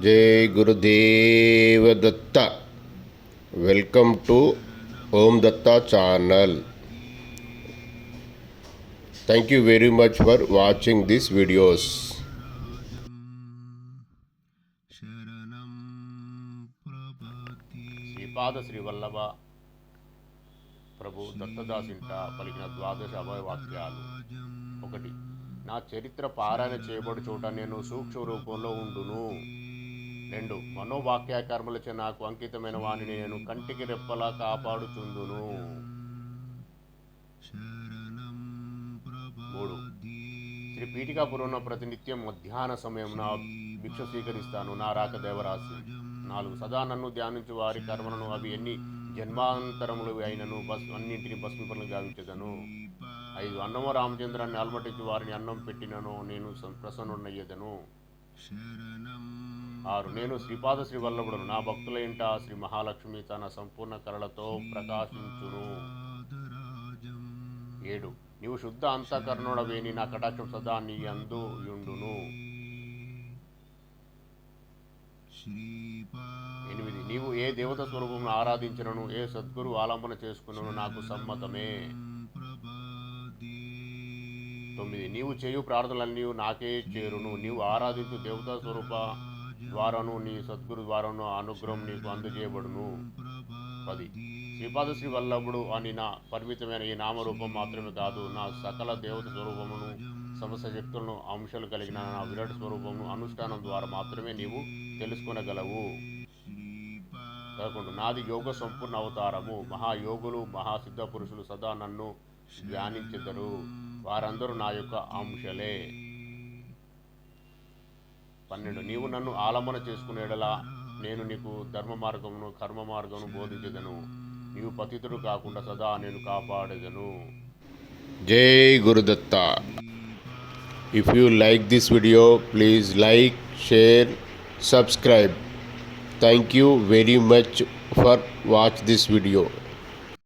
జై Gurudeva Datta. Welcome to Om Datta channel thank you very much for watching this videos Sripada Srivallabha ప్రభు దత్తదాసింట పలికిన ద్వాదశ అభయవాక్యాలు. ఒకటి నా చరిత్ర పారాయణ చేయబడి చోట నేను సూక్ష్మ రూపంలో ఉండును. రెండు మనోవాక్యాకర్మలచే నాకు అంకితమైన వాణిని నేను కంటికి రెప్పలా కాపాడుచుందును. మూడు. శ్రీ పీఠికాపురంలో ప్రతినిత్యం మధ్యాహ్న సమయం నా భిక్ష స్వీకరిస్తాను నా రాక దేవరాశి. నాలుగు. సదా నన్ను ధ్యానించు వారి కర్మలను అవి ఎన్ని జన్మాంతరములు అయినను బస్ అన్నింటిని భస్మీపలను గావించదను. ఐదు. అన్నము రామచంద్రాన్ని అలమటించి వారిని అన్నం పెట్టినను నేను ప్రసన్నుడయ్యదను ఆరు నేను శ్రీపాద శ్రీ వల్లభుడు నా భక్తుల ఇంట శ్రీ మహాలక్ష్మి తన సంపూర్ణ కళలతో ప్రకాశించును. ఏడు. నీవు శుద్ధ అంతఃకరణుడవేని నా కటాక్షం సదా నీ అందు యుండును ఎనిమిది. నీవు ఏ దేవత స్వరూపమును ఆరాధించినను ఏ సద్గురు ఆలంబన చేసుకున్నను నాకు సమ్మతమే. తొమ్మిది నీవు చేయు ప్రార్థనలన్నీ నాకే చేరును. నీవు ఆరాధించు దేవతా స్వరూప ద్వారాను నీ సద్గురు ద్వారాను ఆ అనుగ్రహం నీకు అందజేయబడును. పది. శ్రీపాద శ్రీ వల్లభుడు అని నా పరిమితమైన ఈ నామరూపం మాత్రమే కాదు నా సకల దేవత స్వరూపమును సమస్త శక్తులను అంశాలు కలిగిన నా విరాట్ స్వరూపమును అనుష్ఠానం ద్వారా మాత్రమే నీవు తెలుసుకొనగలవు. పదకొండు. నాది యోగ సంపూర్ణ అవతారము. మహాయోగులు మహాసిద్ధ పురుషులు సదా నన్ను ధ్యానించెదరు. వారందరూ నా యొక్క అంశలే పన్నెండు నీవు నన్ను ఆలంబన చేసుకునేడలా నేను నీకు ధర్మ మార్గమును కర్మ మార్గమును బోధించదను. నీవు పతితుడు కాకుండా సదా నేను కాపాడేదను. జై Gurudatta. If you like this video please like share subscribe thank you very much for watch this video